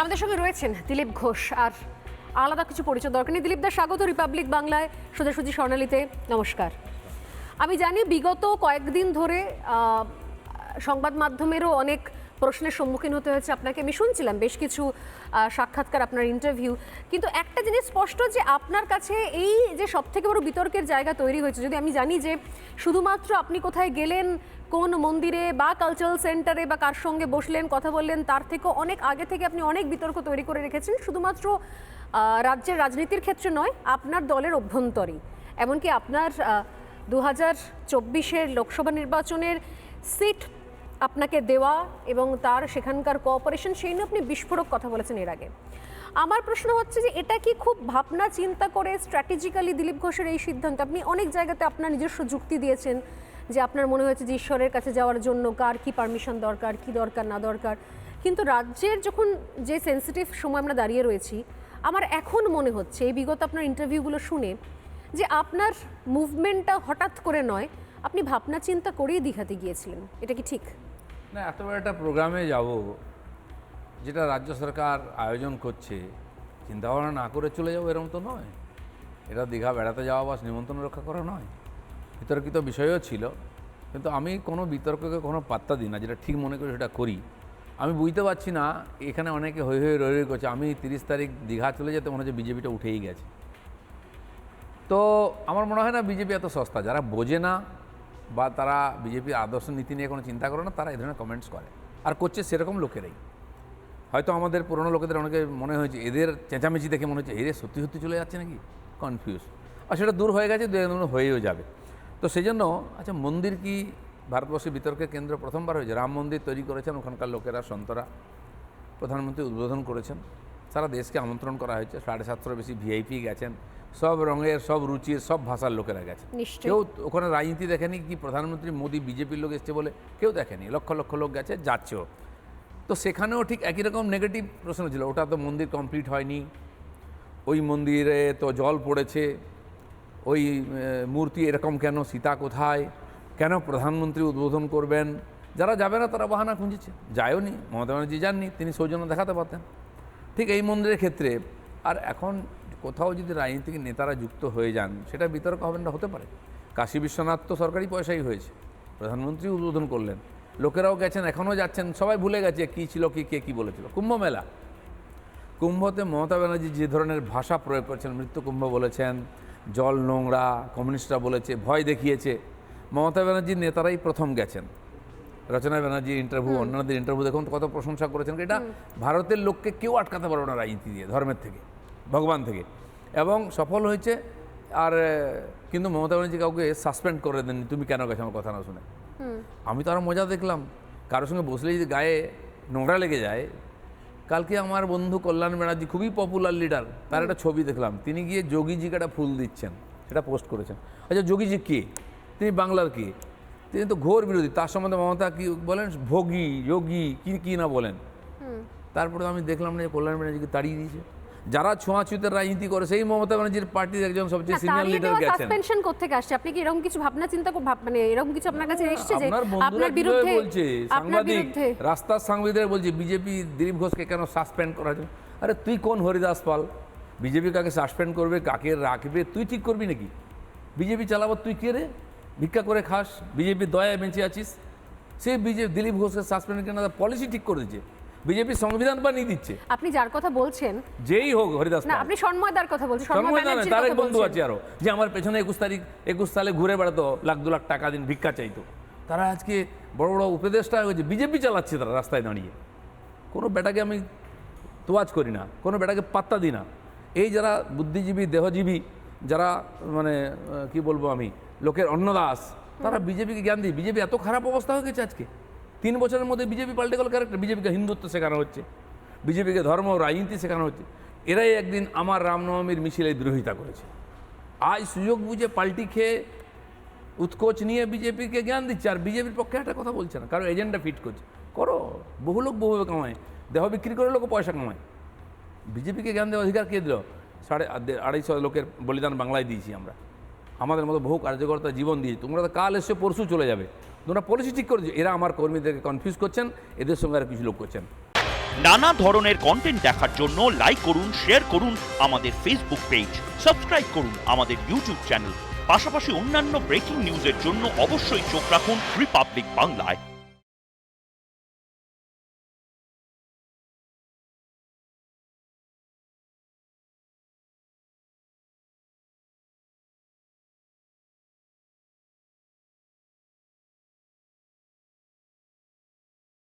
আমাদের সঙ্গে রয়েছেন দিলীপ ঘোষ আর আলাদা কিছু পরিচয় দরকার নেই। দিলীপ দা, স্বাগত রিপাবলিক বাংলায় সোজাসুজি স্বর্ণালীতে। নমস্কার। আমি জানি বিগত কয়েকদিন ধরে সংবাদ মাধ্যমেরও অনেক প্রশ্নের সম্মুখীন হতে হয়েছে আপনাকে। আমি শুনছিলাম বেশ কিছু সাক্ষাৎকার আপনার ইন্টারভিউ কিন্তু একটা জিনিস স্পষ্ট যে আপনার কাছে এই যে সব থেকে বড় বিতর্কের জায়গা তৈরি হয়েছে, যদি আমি জানি যে শুধুমাত্র আপনি কোথায় গেলেন, কোন মন্দিরে বা কালচারাল সেন্টারে বা কার সঙ্গে বসলেন, কথা বললেন, তার থেকে অনেক আগে থেকে আপনি অনেক বিতর্ক তৈরি করে রেখেছেন। শুধুমাত্র রাজ্যের রাজনীতির ক্ষেত্রে নয়, আপনার দলের অভ্যন্তরেই এমনকি আপনার দু হাজার চব্বিশের লোকসভা নির্বাচনের সিট আপনাকে দেওয়া এবং তার সেখানকার কোঅপারেশন সেই নিয়ে আপনি বিস্ফোরক কথা বলেছেন এর আগে। আমার প্রশ্ন হচ্ছে যে এটা কি খুব ভাবনা চিন্তা করে স্ট্র্যাটেজিক্যালি দিলীপ ঘোষের এই সিদ্ধান্ত? আপনি অনেক জায়গাতে আপনার নিজস্ব যুক্তি দিয়েছেন যে আপনার মনে হয়েছে যে ঈশ্বরের কাছে যাওয়ার জন্য কার কি পারমিশন দরকার, কি দরকার, না দরকার। কিন্তু রাজ্যের যখন যে সেন্সিটিভ সময় আমরা দাঁড়িয়ে রয়েছি, আমার এখন মনে হচ্ছে, এই বিগত আপনার ইন্টারভিউগুলো শুনে, যে আপনার মুভমেন্টটা হঠাৎ করে নয়, আপনি ভাবনা চিন্তা করেই দীঘাতে গিয়েছিলেন। এটা কি ঠিক? না, এত বড় একটা প্রোগ্রামে যাব যেটা রাজ্য সরকার আয়োজন করছে চিন্তা ভাবনা না করে চলে যাব এরকম তো নয়। এটা দীঘা বেড়াতে যাওয়া বা নিমন্ত্রণ রক্ষা করা নয়। বিতর্কিত বিষয়ও ছিল, কিন্তু আমি কোনো বিতর্ককে কোনো পাত্তা দিই না, যেটা ঠিক মনে করি সেটা করি। আমি বুঝতে পারছি না, এখানে অনেকে হই হই রই রই করছে, আমি তিরিশ তারিখ দীঘা চলে যেতে মনে হচ্ছে বিজেপিটা উঠেই গেছে। তো আমার মনে হয় না বিজেপি এত সস্তা, যারা বোঝে না বা তারা বিজেপির আদর্শ নীতি নিয়ে কোনো চিন্তা করে না, তারা এই ধরনের কমেন্টস করে। আর করছে সেরকম লোকেরাই। হয়তো আমাদের পুরনো লোকেদের অনেকে মনে হয়েছে, এদের চেঁচামেচি দেখে মনে হচ্ছে এদের সত্যি সত্যি চলে যাচ্ছে নাকি? কনফিউজ আর সেটা দূর হয়ে গেছে দু হয়েও যাবে। তো সেই জন্য আচ্ছা মন্দির কি ভারতবর্ষের বিতর্কের কেন্দ্র প্রথমবার হয়েছে? রাম মন্দির তৈরি করেছেন ওখানকার লোকেরা, সন্তরা। প্রধানমন্ত্রী উদ্বোধন করেছেন। সারা দেশকে আমন্ত্রণ করা হয়েছে। সাড়ে সাতশোর বেশি ভিআইপি গেছেন। সব রঙের সব রুচির সব ভাষার লোকেরা গেছে। কেউ ওখানে রাজনীতি দেখেনি কি প্রধানমন্ত্রী মোদী বিজেপির লোক এসছে বলে? কেউ দেখেনি। লক্ষ লক্ষ লোক গেছে যাচ্ছেও। তো সেখানেও ঠিক একই রকম নেগেটিভ প্রশ্ন ছিল। ওটা তো মন্দির কমপ্লিট হয়নি। ওই মন্দিরে তো জল পড়েছে। ওই মূর্তি এরকম কেন? সীতা কোথায়? কেন প্রধানমন্ত্রী উদ্বোধন করবেন? যারা যাবে না তারা বাহানা খুঁজেছে। যায়ও নি। মমতা ব্যানার্জি যাননি। তিনি সৌজন্য দেখাতে পারতেন। ঠিক এই মন্দিরের ক্ষেত্রে আর এখন কোথাও যদি রাজনীতিক নেতারা যুক্ত হয়ে যান সেটা বিতর্ক হবে না হতে পারে। কাশী বিশ্বনাথ তো সরকারি পয়সাই হয়েছে। প্রধানমন্ত্রী উদ্বোধন করলেন। লোকেরাও গেছেন এখনও যাচ্ছেন সবাই ভুলে গেছে কী ছিল কি কে কী বলেছিল। কুম্ভ মেলা। কুম্ভতে মমতা ব্যানার্জি যে ধরনের ভাষা প্রয়োগ করেছেন মৃত্যু কুম্ভ বলেছেন জল নোংরা কমিউনিস্টরা বলেছে ভয় দেখিয়েছে। মমতা ব্যানার্জির নেতারাই প্রথম গেছেন। রচনা ব্যানার্জির ইন্টারভিউ অন্যান্যদের ইন্টারভিউ দেখুন কত প্রশংসা করেছেন। এটা ভারতের লোককে কেউ আটকাতে পারবে না রাজনীতি দিয়ে ধর্মের থেকে। ভগবান থেকে। এবং সফল হয়েছে আর কিন্তু মমতা ব্যানার্জি কাউকে সাসপেন্ড করে দেননি। তুমি কেন গেছো? আমার কথা না শুনে। আমি তো আরও মজা দেখলাম। কারোর সঙ্গে বসলে যদি গায়ে নোংরা লেগে যায় কালকে আমার বন্ধু কল্যাণ ব্যানার্জি খুবই পপুলার লিডার তার একটা ছবি দেখলাম। তিনি গিয়ে যোগীজিকে একটা ফুল দিচ্ছেন। সেটা পোস্ট করেছেন। আচ্ছা যোগীজি কে? তিনি বাংলার কে? তিনি তো ঘোর বিরোধী। তার সম্বন্ধে মমতা কি বলেন? ভোগী যোগী কি কি না বলেন। তারপরে আমি দেখলাম না যে কল্যাণ ব্যানার্জিকে তাড়িয়ে দিয়েছে। যারা ছোঁয়াছুতের রাজনীতি করে সেই মমতা ব্যানার্জির পার্টির একজন সবচেয়ে সিনিয়র লিডার গেছেন। সাসপেনশন করতে আসছে? আপনি কি এরকম কিছু ভাবনা চিন্তা ভাব- মানে এরকম কিছু আপনার কাছে এসেছে যে আপনার বিরুদ্ধে বলছে? সাংবাদিক রাস্তার সাংবাদিকরা বলছে বিজেপি দিলীপ ঘোষকে কেন সাসপেন্ড করা হয়েছে? আরে তুই কোন হরিদাস পাল? বিজেপি কাকে সাসপেন্ড করবে কাকে রাখবে? তুই ঠিক করবি নাকি? বিজেপি চালাবো তুই কে রে? ভিক্ষা করে খাস বিজেপির দয়ায় বেঁচে আছিস। সে বিজেপি দিলীপ ঘোষকে সাসপেন্ড কেন পলিসি ঠিক করে দিচ্ছে বিজেপি সংবিধান বানিয়ে দিচ্ছে। আপনি যার কথা বলছেন যেই হোক হরিদাস না আপনি সন্ময়দার কথা বলছেন সন্ময় সন্ময় তার এক বন্ধু আছে আরও যে আমার পেছনে একুশ তারিখ একুশ সালে ঘুরে বেড়াতো লাখ দু লাখ টাকা দিন ভিক্ষা চাইতো। তারা আজকে বড় বড় উপদেষ্টা হয়েছে বিজেপি চালাচ্ছে তারা রাস্তায় দাঁড়িয়ে। কোনো বেটাকে আমি তোয়াজ করি না কোনো বেটাকে পাত্তা দিই না। এই যারা বুদ্ধিজীবী দেহজীবী যারা মানে কি বলব আমি লোকের অন্নদাস তারা বিজেপিকে জ্ঞান দিই। বিজেপি এত খারাপ অবস্থা হয়ে গেছে আজকে। তিন বছরের মধ্যে বিজেপি পাল্টে গেল ক্যারেক্টার বিজেপিকে হিন্দুত্ব শেখানো হচ্ছে, বিজেপিকে ধর্ম রাজনীতি শেখানো হচ্ছে। এরাই একদিন আমার রামনবমীর মিছিলে বিরোধিতা করেছে। আজ সুযোগ বুঝে পাল্টি খেয়ে উৎকোচ নিয়ে বিজেপিকে জ্ঞান দিচ্ছে, আর বিজেপির পক্ষে একটা কথা বলছে না, কারণ এজেন্ডা ফিট করছে। করো, বহু লোক বহুভাবে কামায়, দেহ বিক্রি করে লোক পয়সা কামায়। বিজেপিকে জ্ঞান দেওয়ার অধিকার কে দিল? সাড়ে আড়ে- আড়াইশো লোকের বলিদান বাংলায় দিয়েছি আমরা। আমাদের মতো বহু কার্যকর্তা জীবন দিয়েছি। তোমরা তো কাল এসে পরশু চলে যাবে। তোমরা পলিসি ঠিক করে এরা আমার কর্মীদেরকে কনফিউজ করছেন, এদের সঙ্গে আর কিছু লোক করছেন। নানা ধরনের কন্টেন্ট দেখার জন্য লাইক করুন শেয়ার করুন আমাদের ফেসবুক পেজ সাবস্ক্রাইব করুন আমাদের ইউটিউব চ্যানেল পাশাপাশি অন্যান্য ব্রেকিং নিউজের জন্য অবশ্যই চোখ রাখুন রিপাবলিক বাংলায়